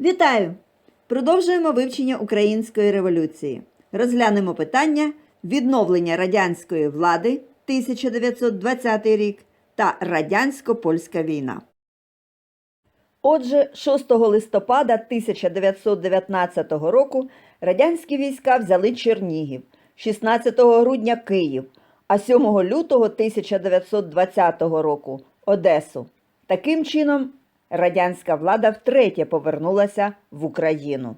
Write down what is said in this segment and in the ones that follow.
Вітаю! Продовжуємо вивчення української революції. Розглянемо питання відновлення радянської влади 1920 рік та радянсько-польська війна. Отже, 6 листопада 1919 року радянські війська взяли Чернігів, 16 грудня Київ, а 7 лютого 1920 року Одесу. Таким чином, радянська влада втретє повернулася в Україну.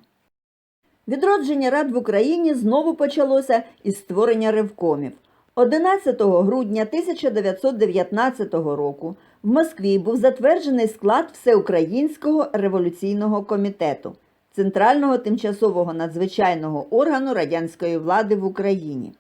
Відродження рад в Україні знову почалося із створення ревкомів. 11 грудня 1919 року в Москві був затверджений склад Всеукраїнського революційного комітету, центрального тимчасового надзвичайного органу радянської влади в Україні.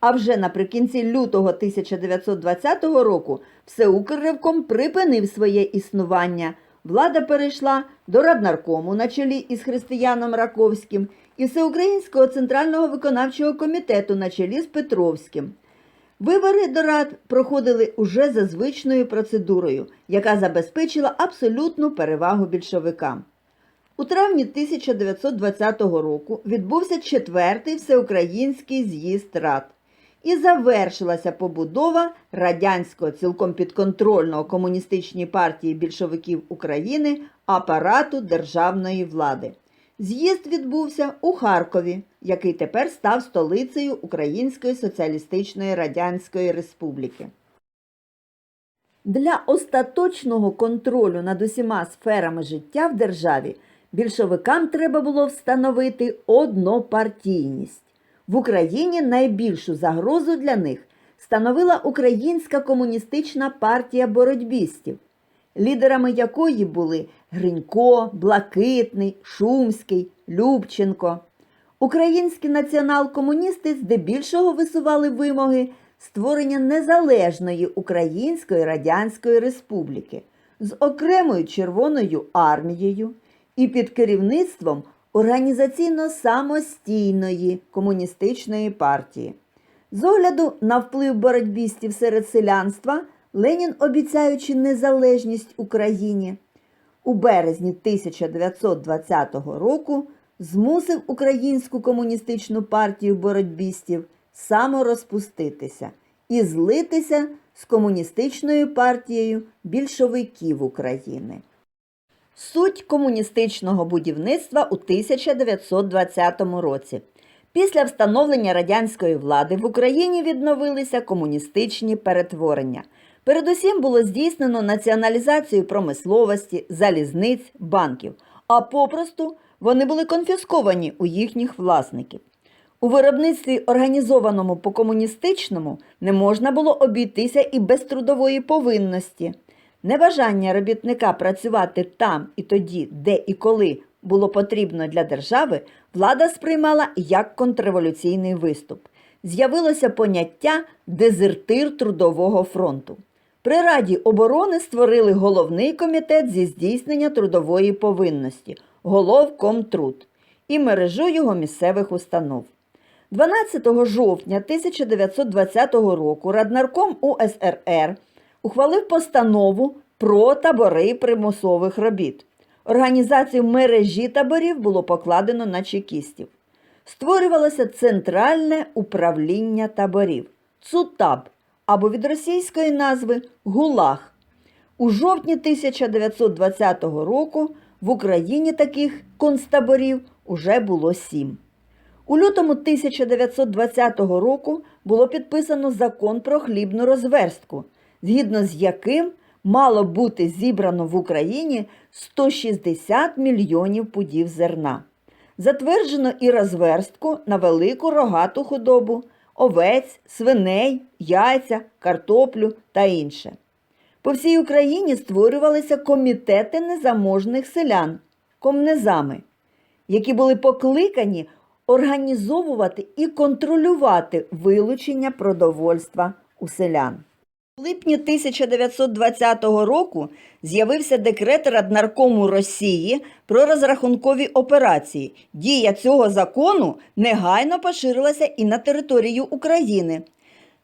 А вже наприкінці лютого 1920 року Всеукрревком припинив своє існування. Влада перейшла до Раднаркому на чолі із Християном Раковським і Всеукраїнського центрального виконавчого комітету на чолі з Петровським. Вибори до рад проходили уже за звичною процедурою, яка забезпечила абсолютну перевагу більшовикам. У травні 1920 року відбувся четвертий всеукраїнський з'їзд рад і завершилася побудова радянського цілком підконтрольного комуністичній партії більшовиків України апарату державної влади. З'їзд відбувся у Харкові, який тепер став столицею Української Соціалістичної Радянської Республіки. Для остаточного контролю над усіма сферами життя в державі більшовикам треба було встановити однопартійність. В Україні найбільшу загрозу для них становила Українська комуністична партія боротьбістів, лідерами якої були Гринько, Блакитний, Шумський, Любченко. Українські націонал-комуністи здебільшого висували вимоги створення незалежної Української Радянської Республіки з окремою Червоною армією і під керівництвом організаційно самостійної комуністичної партії. З огляду на вплив боротьбістів серед селянства, Ленін, обіцяючи незалежність Україні, у березні 1920 року змусив Українську комуністичну партію боротьбістів саморозпуститися і злитися з комуністичною партією більшовиків України. Суть комуністичного будівництва у 1920 році. Після встановлення радянської влади в Україні відновилися комуністичні перетворення. Передусім було здійснено націоналізацію промисловості, залізниць, банків, а попросту вони були конфісковані у їхніх власників. У виробництві, організованому по комуністичному, не можна було обійтися і без трудової повинності. Небажання робітника працювати там і тоді, де і коли було потрібно для держави, влада сприймала як контрреволюційний виступ. З'явилося поняття дезертир Трудового фронту. При Раді оборони створили головний комітет зі здійснення трудової повинності Головкомтруд і мережу його місцевих установ. 12 жовтня 1920 року Раднарком УСРР ухвалив постанову про табори примусових робіт. Організацію мережі таборів було покладено на чекістів. Створювалося Центральне управління таборів ЦУТАБ або від російської назви ГУЛАГ. У жовтні 1920 року в Україні таких концтаборів уже було сім. У лютому 1920 року було підписано закон про хлібну розверстку, згідно з яким мало бути зібрано в Україні 160 мільйонів пудів зерна. Затверджено і розверстку на велику рогату худобу, овець, свиней, яйця, картоплю та інше. По всій Україні створювалися комітети незаможних селян, комнезами, які були покликані організовувати і контролювати вилучення продовольства у селян. У липні 1920 року з'явився декрет Раднаркому Росії про розрахункові операції. Дія цього закону негайно поширилася і на територію України.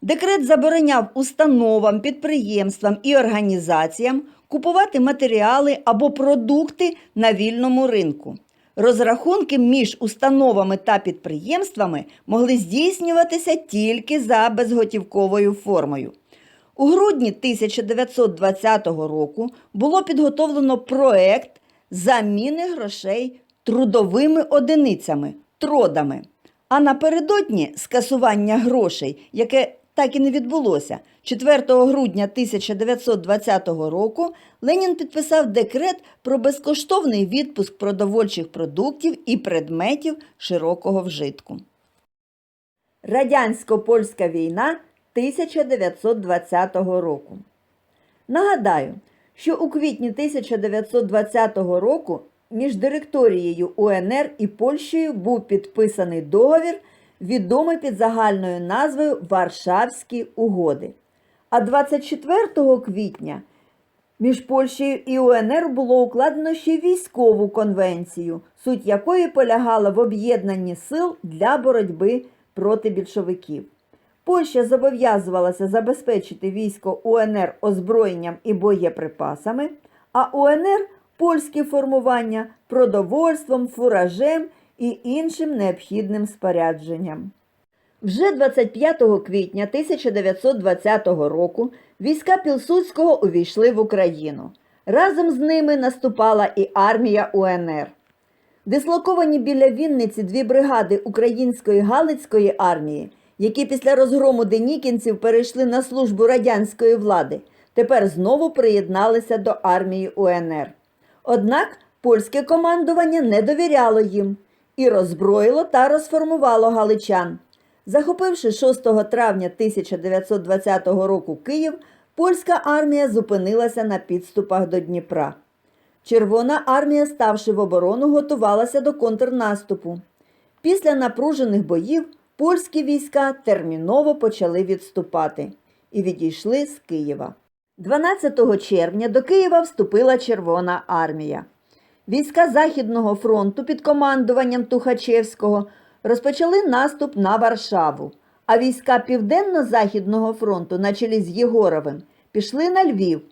Декрет забороняв установам, підприємствам і організаціям купувати матеріали або продукти на вільному ринку. Розрахунки між установами та підприємствами могли здійснюватися тільки за безготівковою формою. У грудні 1920 року було підготовлено проект заміни грошей трудовими одиницями тродами. А напередодні скасування грошей, яке так і не відбулося, 4 грудня 1920 року Ленін підписав декрет про безкоштовний відпуск продовольчих продуктів і предметів широкого вжитку. Радянсько-польська війна 1920 року. Нагадаю, що у квітні 1920 року між директорією УНР і Польщею був підписаний договір, відомий під загальною назвою Варшавські угоди. А 24 квітня між Польщею і УНР було укладено ще військову конвенцію, суть якої полягала в об'єднанні сил для боротьби проти більшовиків. Польща зобов'язувалася забезпечити військо УНР озброєнням і боєприпасами, а УНР польські формування продовольством, фуражем і іншим необхідним спорядженням. Вже 25 квітня 1920 року війська Пілсудського увійшли в Україну. Разом з ними наступала і армія УНР. Дислоковані біля Вінниці дві бригади Української Галицької армії, які після розгрому денікінців перейшли на службу радянської влади, тепер знову приєдналися до армії УНР. Однак польське командування не довіряло їм і роззброїло та розформувало галичан. Захопивши 6 травня 1920 року Київ, польська армія зупинилася на підступах до Дніпра. Червона армія, ставши в оборону, готувалася до контрнаступу. Після напружених боїв польські війська терміново почали відступати і відійшли з Києва. 12 червня до Києва вступила Червона армія. Війська Західного фронту під командуванням Тухачевського розпочали наступ на Варшаву, а війська Південно-Західного фронту на чолі з Єгоровим пішли на Львів.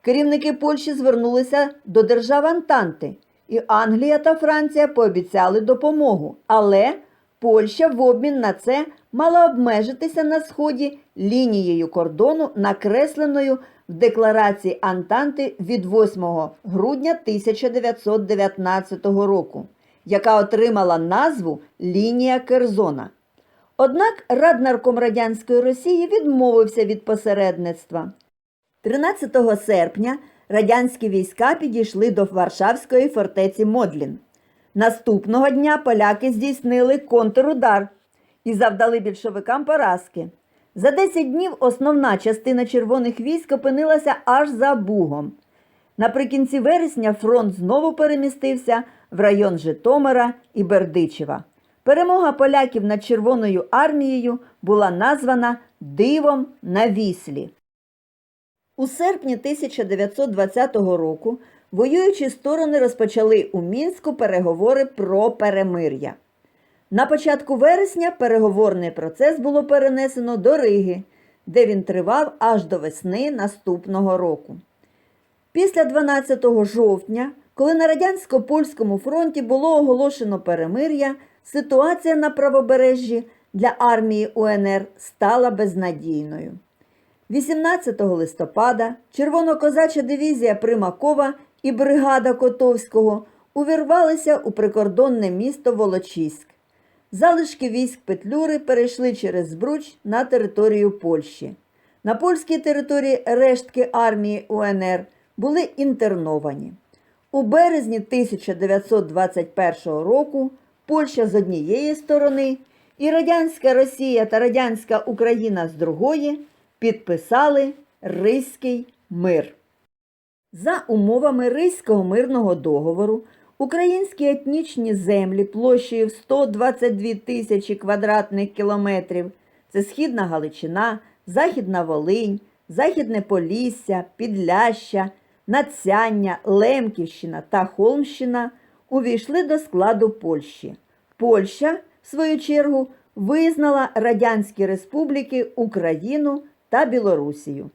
Керівники Польщі звернулися до держав Антанти, і Англія та Франція пообіцяли допомогу. Але Польща в обмін на це мала обмежитися на сході лінією кордону, накресленою в декларації Антанти від 8 грудня 1919 року, яка отримала назву Лінія Керзона. Однак Раднарком Радянської Росії відмовився від посередництва. 13 серпня радянські війська підійшли до Варшавської фортеці Модлін. Наступного дня поляки здійснили контрудар і завдали більшовикам поразки. За 10 днів основна частина червоних військ опинилася аж за Бугом. Наприкінці вересня фронт знову перемістився в район Житомира і Бердичева. Перемога поляків над Червоною армією була названа Дивом на Віслі. У серпні 1920 року воюючі сторони розпочали у Мінську переговори про перемир'я. На початку вересня переговорний процес було перенесено до Риги, де він тривав аж до весни наступного року. Після 12 жовтня, коли на радянсько-польському фронті було оголошено перемир'я, ситуація на правобережжі для армії УНР стала безнадійною. 18 листопада червонокозача дивізія Примакова і бригада Котовського увірвалися у прикордонне місто Волочиськ. Залишки військ Петлюри перейшли через Збруч на територію Польщі. На польській території рештки армії УНР були інтерновані. У березні 1921 року Польща з однієї сторони і Радянська Росія та Радянська Україна з другої підписали Ризький мир. За умовами Ризького мирного договору українські етнічні землі площею в 122 тисячі квадратних кілометрів це Східна Галичина, Західна Волинь, Західне Полісся, Підляща, Нацяння, Лемківщина та Холмщина увійшли до складу Польщі. Польща, в свою чергу, визнала Радянські Республіки Україну та Білорусію.